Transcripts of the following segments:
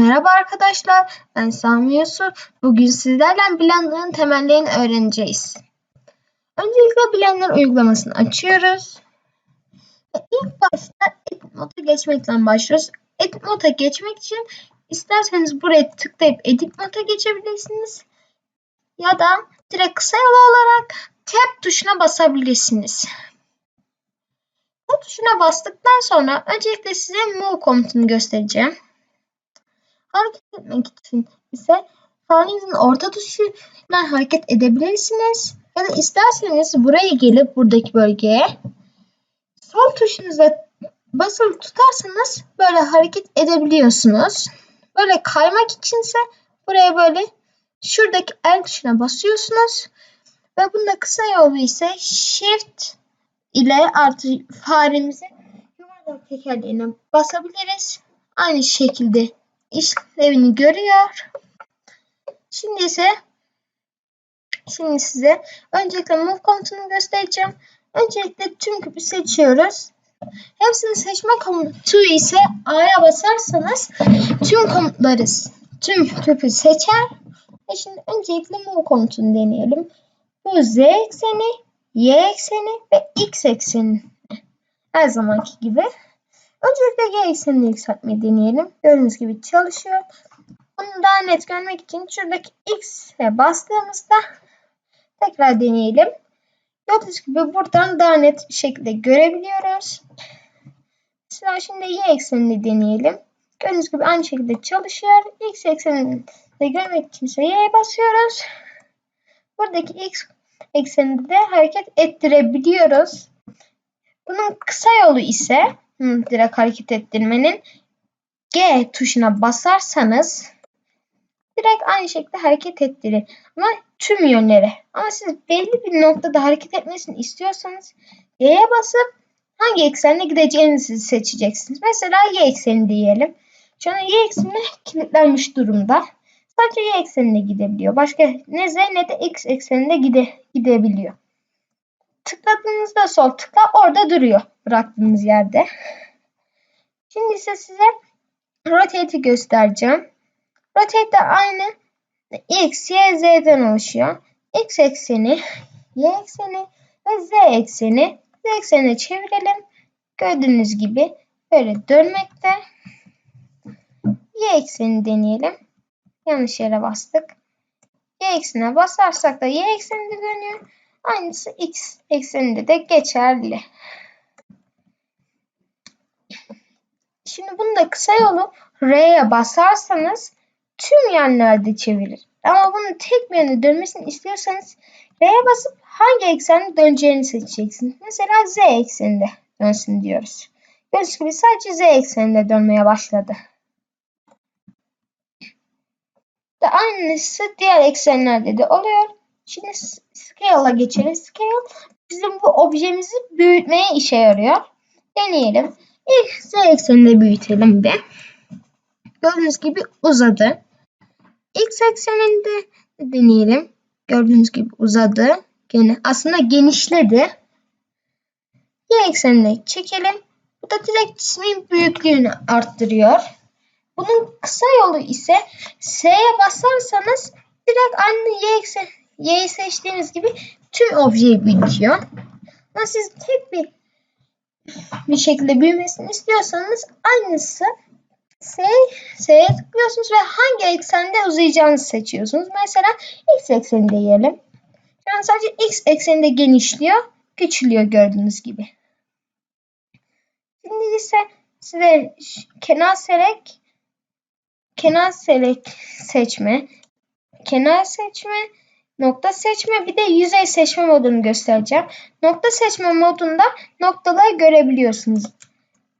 Merhaba arkadaşlar. Ben Sami Yusuf. Bugün sizlerle Blender'ın temellerini öğreneceğiz. Öncelikle Blender uygulamasını açıyoruz. Ve ilk başta Edit Mode'a geçmekten başlıyoruz. Edit Mode'a geçmek için isterseniz buraya tıklayıp Edit Mode'a geçebilirsiniz. Ya da direkt kısa yol olarak Tab tuşuna basabilirsiniz. Bu tuşuna bastıktan sonra öncelikle size Move komutunu göstereceğim. Hareket etmek için ise farenizin orta tuşuyla hareket edebilirsiniz. Ya da isterseniz buraya gelip buradaki bölgeye sol tuşunuza basılı tutarsanız böyle hareket edebiliyorsunuz. Böyle kaymak içinse buraya böyle şuradaki el tuşuna basıyorsunuz. Ve bunda kısa yolu ise Shift ile artı faremizi yuvarlak tekerleğine basabiliriz. Aynı şekilde işlevini görüyor. Şimdi ise şimdi size öncelikle move komutunu göstereceğim. Öncelikle tüm küpü seçiyoruz. Hepsini seçme komutu ise A'ya basarsanız tüm komutları tüm küpü seçer. Ve şimdi öncelikle move komutunu deneyelim. Bu z ekseni, y ekseni ve x ekseni. Her zamanki gibi. Öncelikle y eksenini yükseltmeyi deneyelim. Gördüğünüz gibi çalışıyor. Bunu daha net görmek için şuradaki x'e bastığımızda tekrar deneyelim. Gördüğünüz gibi buradan daha net şekilde görebiliyoruz. Mesela şimdi y eksenini deneyelim. Gördüğünüz gibi aynı şekilde çalışıyor. X eksenini de görmek için y'ye basıyoruz. Buradaki x ekseninde de hareket ettirebiliyoruz. Bunun kısa yolu ise direkt hareket ettirmenin G tuşuna basarsanız direkt aynı şekilde hareket ettirir. Ama tüm yönlere. Ama siz belli bir noktada hareket etmesini istiyorsanız Y'ye basıp hangi eksenle gideceğinizi seçeceksiniz. Mesela Y ekseni diyelim. Şu an Y eksenine kilitlenmiş durumda. Sadece Y eksenine gidebiliyor. Başka ne Z ne de X ekseninde gide, gidebiliyor. Tıkladığınızda sol tıkla orada duruyor bıraktığınız yerde. Şimdi ise size rotate'i göstereceğim. Rotate de aynı x, y, z'den oluşuyor. x ekseni, y ekseni ve z ekseni. Z eksenine çevirelim. Gördüğünüz gibi böyle dönmekte. Y ekseni deneyelim. Yanlış yere bastık. Y eksenine basarsak da y ekseninde dönüyor. Aynısı x ekseninde de geçerli. Şimdi bunu da kısa yolu R'ye basarsanız tüm yönlerde çevirir. Ama bunun tek bir yönde dönmesini istiyorsanız R'ye basıp hangi eksende döneceğini seçeceksiniz. Mesela Z ekseninde dönsün diyoruz. Gördüğünüz gibi sadece Z ekseninde dönmeye başladı. De aynısı diğer eksenlerde de oluyor. Şimdi Scale'a geçelim. Scale bizim bu objemizi büyütmeye işe yarıyor. Deneyelim. İlk z eksenini büyütelim bir. Gördüğünüz gibi uzadı. X ekseninde deneyelim. Gördüğünüz gibi uzadı. Gene aslında genişledi. Y eksenine çekelim. Bu da direkt cismin büyüklüğünü arttırıyor. Bunun kısa yolu ise S'ye basarsanız direkt aynı Y eksen Y'yi seçtiğiniz gibi tüm objeyi büyütüyor. Ama siz tek bir bir şekilde büyümesini istiyorsanız aynısı S, S'ye tıklıyorsunuz ve hangi eksende uzayacağınızı seçiyorsunuz. Mesela X ekseni diyelim. Şu an sadece X ekseninde genişliyor, küçülüyor gördüğünüz gibi. Şimdi ise size kenar selek, kenar selek seçme, kenar seçme, nokta seçme bir de yüzey seçme modunu göstereceğim. Nokta seçme modunda noktaları görebiliyorsunuz.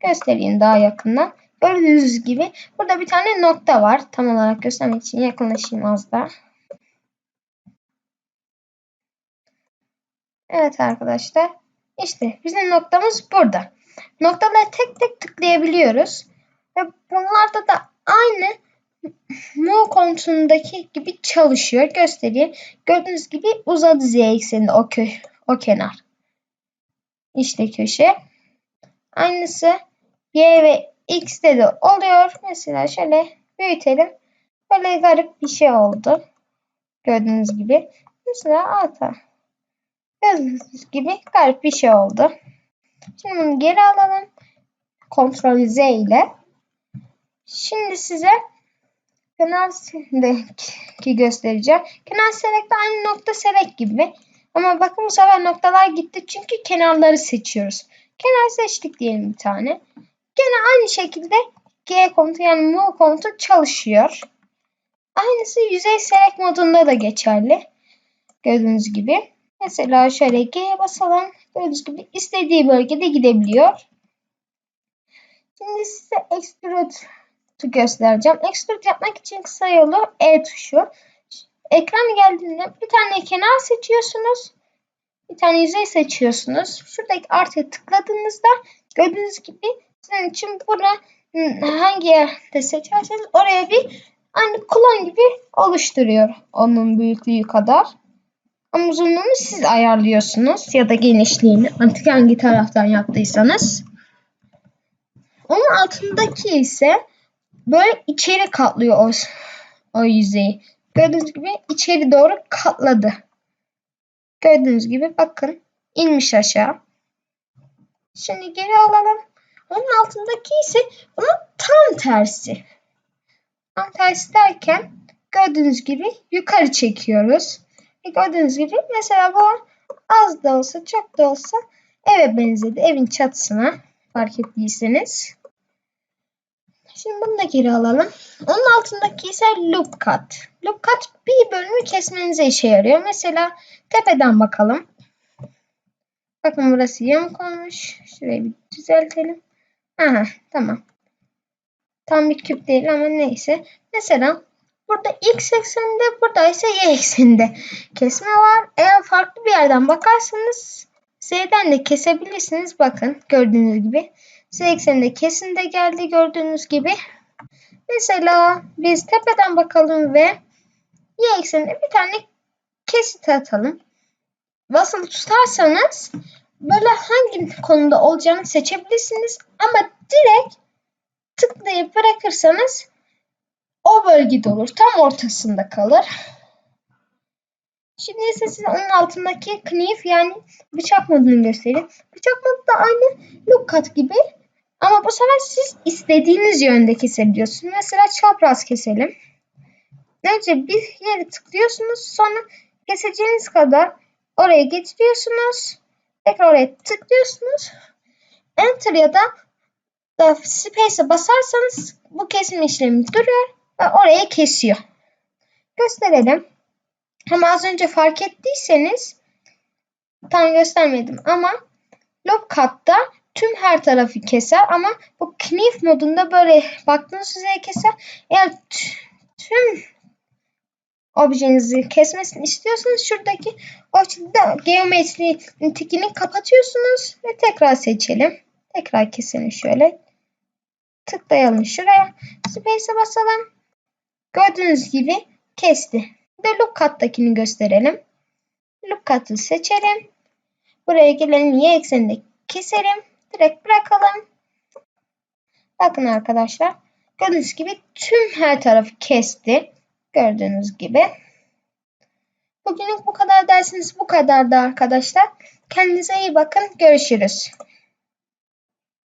Göstereyim daha yakından. Gördüğünüz gibi burada bir tane nokta var. Tam olarak göstermek için yakınlaşayım az da. Evet arkadaşlar. İşte bizim noktamız burada. Noktaları tek tek tıklayabiliyoruz. Ve bunlarda da aynı Mu konusundaki gibi çalışıyor. Göstereyim. Gördüğünüz gibi uzadı z ekseninde o, kö o kenar. İşte köşe. Aynısı y ve X'de de oluyor. Mesela şöyle büyütelim. Böyle garip bir şey oldu. Gördüğünüz gibi. Mesela alta. Gördüğünüz gibi garip bir şey oldu. Şimdi bunu geri alalım. Ctrl Z ile. Şimdi size kenar ki göstereceğim. Kenar select aynı nokta select gibi. Ama bakın bu sefer noktalar gitti çünkü kenarları seçiyoruz. Kenar seçtik diyelim bir tane. Gene aynı şekilde G komutu yani move komutu çalışıyor. Aynısı yüzey select modunda da geçerli. Gördüğünüz gibi. Mesela şöyle G'ye basalım. Gördüğünüz gibi istediği bölgede gidebiliyor. Şimdi size extrude göstereceğim. Extrude yapmak için kısa yolu E tuşu. Ekran geldiğinde bir tane kenar seçiyorsunuz. Bir tane yüzey seçiyorsunuz. Şuradaki artıya tıkladığınızda gördüğünüz gibi sizin için burada hangi yerde seçerseniz oraya bir aynı klon gibi oluşturuyor. Onun büyüklüğü kadar. Ama uzunluğunu siz ayarlıyorsunuz ya da genişliğini artık hangi taraftan yaptıysanız. Onun altındaki ise böyle içeri katlıyor o, o yüzeyi. Gördüğünüz gibi içeri doğru katladı. Gördüğünüz gibi bakın inmiş aşağı. Şimdi geri alalım. Onun altındaki ise bunun tam tersi. Tam tersi derken gördüğünüz gibi yukarı çekiyoruz. E gördüğünüz gibi mesela bu az da olsa çok da olsa eve benzedi. Evin çatısına fark ettiyseniz. Şimdi bunu da geri alalım. Onun altındaki ise loop cut. Loop cut bir bölümü kesmenize işe yarıyor. Mesela tepeden bakalım. Bakın burası yamuk olmuş. Şurayı bir düzeltelim. Aha tamam. Tam bir küp değil ama neyse. Mesela burada x ekseninde burada ise y ekseninde kesme var. Eğer farklı bir yerden bakarsanız z'den de kesebilirsiniz. Bakın gördüğünüz gibi. Z ekseninde kesin de geldi gördüğünüz gibi. Mesela biz tepeden bakalım ve y ekseninde bir tane kesit atalım. Basılı tutarsanız böyle hangi konuda olacağını seçebilirsiniz. Ama direkt tıklayıp bırakırsanız o bölgede olur. Tam ortasında kalır. Şimdi ise size onun altındaki knife yani bıçak modunu göstereyim. Bıçak modu da aynı look cut gibi ama bu sefer siz istediğiniz yönde kesebiliyorsunuz. Mesela çapraz keselim. Önce bir yere tıklıyorsunuz. Sonra keseceğiniz kadar oraya getiriyorsunuz. Tekrar oraya tıklıyorsunuz. Enter ya da, da Space'e basarsanız bu kesim işlemi duruyor ve oraya kesiyor. Gösterelim. Ama az önce fark ettiyseniz tam göstermedim ama Loop Cut'ta tüm her tarafı keser ama bu Knife modunda böyle baktığınız üzere keser. Eğer tüm objenizi kesmesini istiyorsanız şuradaki ortada geometri tikini kapatıyorsunuz ve tekrar seçelim. Tekrar keselim şöyle. Tıklayalım şuraya. Space'e basalım. Gördüğünüz gibi kesti. Bir de look cut'takini gösterelim. Look cut'ı seçelim. Buraya gelen y ekseninde keselim. Direkt bırakalım. Bakın arkadaşlar. Gördüğünüz gibi tüm her tarafı kesti. Gördüğünüz gibi. Bugünlük bu kadar dersiniz bu kadar da arkadaşlar. Kendinize iyi bakın. Görüşürüz.